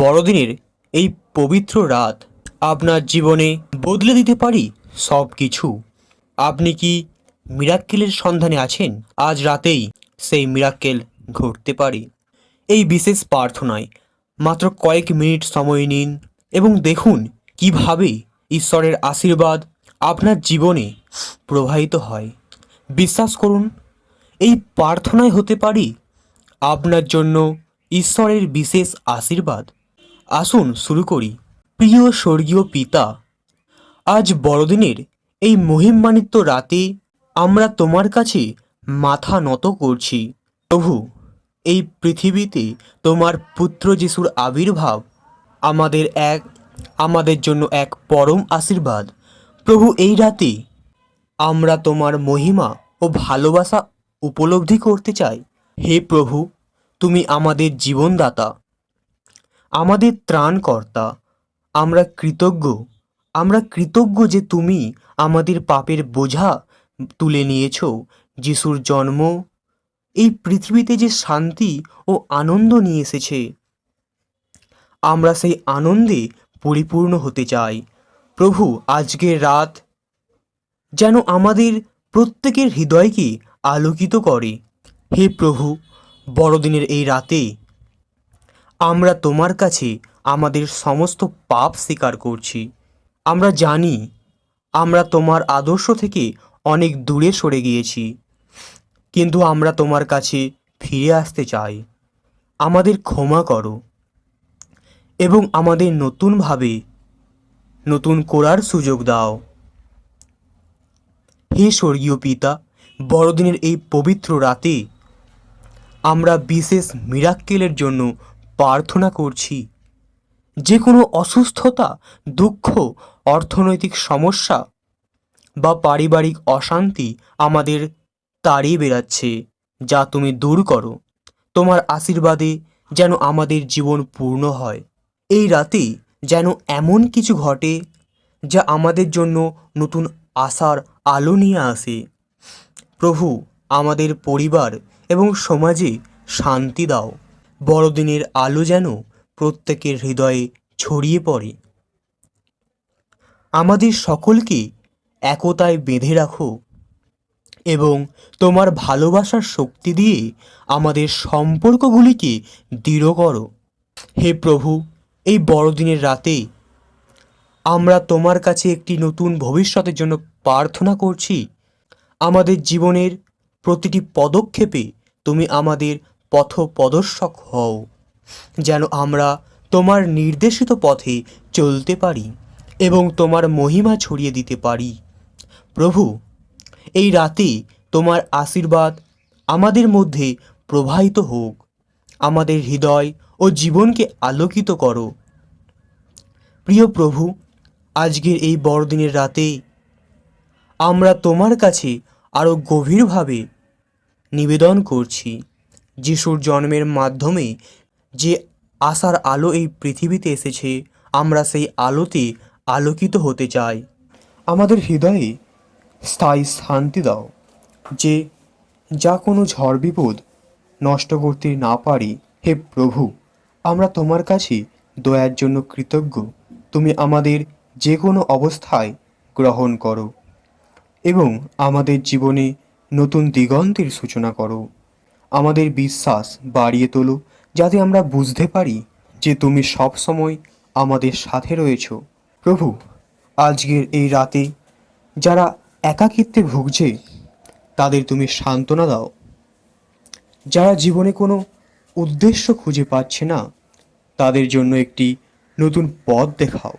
বড়দিনের এই পবিত্র রাত আপনার জীবনে বদলে দিতে পারি সব কিছু আপনি কি মিরাক্কেলের সন্ধানে আছেন? আজ রাতেই সেই মিরাক্কেল ঘটতে পারে। এই বিশেষ প্রার্থনায় মাত্র কয়েক মিনিট সময় নিন এবং দেখুন কীভাবে ঈশ্বরের আশীর্বাদ আপনার জীবনে প্রবাহিত হয়। বিশ্বাস করুন, এই প্রার্থনায় হতে পারি আপনার জন্য ঈশ্বরের বিশেষ আশীর্বাদ। আসুন শুরু করি। প্রিয় স্বর্গীয় পিতা, আজ বড়দিনের এই মহিমান্বিত রাতে আমরা তোমার কাছে মাথা নত করছি। প্রভু, এই পৃথিবীতে তোমার পুত্র যিশুর আবির্ভাব আমাদের এক, আমাদের জন্য এক পরম আশীর্বাদ। প্রভু, এই রাতে আমরা তোমার মহিমা ও ভালোবাসা উপলব্ধি করতে চাই। হে প্রভু, তুমি আমাদের জীবনদাতা। আমাদের ত্রাণকর্তা, আমরা কৃতজ্ঞ আমরা কৃতজ্ঞ যে তুমি আমাদের পাপের বোঝা তুলে নিয়েছ, যিশুর জন্ম। এই পৃথিবীতে যে শান্তি ও আনন্দ নিয়ে এসেছে, আমরা সেই আনন্দে পরিপূর্ণ হতে চাই। প্রভু আজকের রাত যেন আমাদের প্রত্যেকের হৃদয়কে আলোকিত করে। হে প্রভু, বড়দিনের এই রাতে আমরা তোমার কাছে আমাদের সমস্ত পাপ স্বীকার করছি। আমরা জানি, আমরা তোমার আদর্শ থেকে অনেক দূরে সরে গিয়েছি, কিন্তু আমরা তোমার কাছে ফিরে আসতে চাই। আমাদের ক্ষমা করো এবং আমাদের নতুনভাবে নতুন করার সুযোগ দাও। হে স্বর্গীয় পিতা, বড়দিনের এই পবিত্র রাতে আমরা বিশেষ মিরাক্কেলের জন্য প্রার্থনা করছি। যে কোনো অসুস্থতা, দুঃখ, অর্থনৈতিক সমস্যা বা পারিবারিক অশান্তি আমাদের তাড়িয়ে বেড়াচ্ছে, যা তুমি দূর করো। তোমার আশীর্বাদে যেন আমাদের জীবন পূর্ণ হয়। এই রাতে যেন এমন কিছু ঘটে, যা আমাদের জন্য নতুন আশার আলো নিয়ে আসে। প্রভু, আমাদের পরিবার এবং সমাজে শান্তি দাও। বড়দিনের আলো যেন প্রত্যেকের হৃদয়ে ছড়িয়ে পড়ে। আমাদের সকলকে একতায় বেঁধে রাখো এবং তোমার ভালোবাসার শক্তি দিয়ে আমাদের সম্পর্কগুলিকে দৃঢ় করো। হে প্রভু, এই বড়দিনের রাতে আমরা তোমার কাছে একটি নতুন ভবিষ্যতের জন্য প্রার্থনা করছি। আমাদের জীবনের প্রতিটি পদক্ষেপে তুমি আমাদের পথ প্রদর্শক হও, যেন আমরা তোমার নির্দেশিত পথে চলতে পারি এবং তোমার মহিমা ছড়িয়ে দিতে পারি। প্রভু, এই রাতে তোমার আশীর্বাদ আমাদের মধ্যে প্রবাহিত হোক। আমাদের হৃদয় ও জীবনকে আলোকিত করো। প্রিয় প্রভু, আজকের এই বড়দিনের রাতে আমরা তোমার কাছে আরও গভীরভাবে নিবেদন করছি। যিশুর জন্মের মাধ্যমে যে আশার আলো এই পৃথিবীতে এসেছে, আমরা সেই আলোতে আলোকিত হতে চাই। আমাদের হৃদয়ে স্থায়ী শান্তি দাও, যে যা কোনো ঝড় বিপদ নষ্ট করতে না পারি। হে প্রভু, আমরা তোমার কাছে দয়ার জন্য কৃতজ্ঞ। তুমি আমাদের যে কোনো অবস্থায় গ্রহণ করো এবং আমাদের জীবনে নতুন দিগন্তের সূচনা করো। আমাদের বিশ্বাস বাড়িয়ে তোলো, যাতে আমরা বুঝতে পারি যে তুমি সব সময় আমাদের সাথে রয়েছো। প্রভু, আজকের এই রাতে যারা একাকিত্বে ভুগছে, তাদের তুমি সান্ত্বনা দাও। যারা জীবনে কোনো উদ্দেশ্য খুঁজে পাচ্ছে না, তাদের জন্য একটি নতুন পথ দেখাও।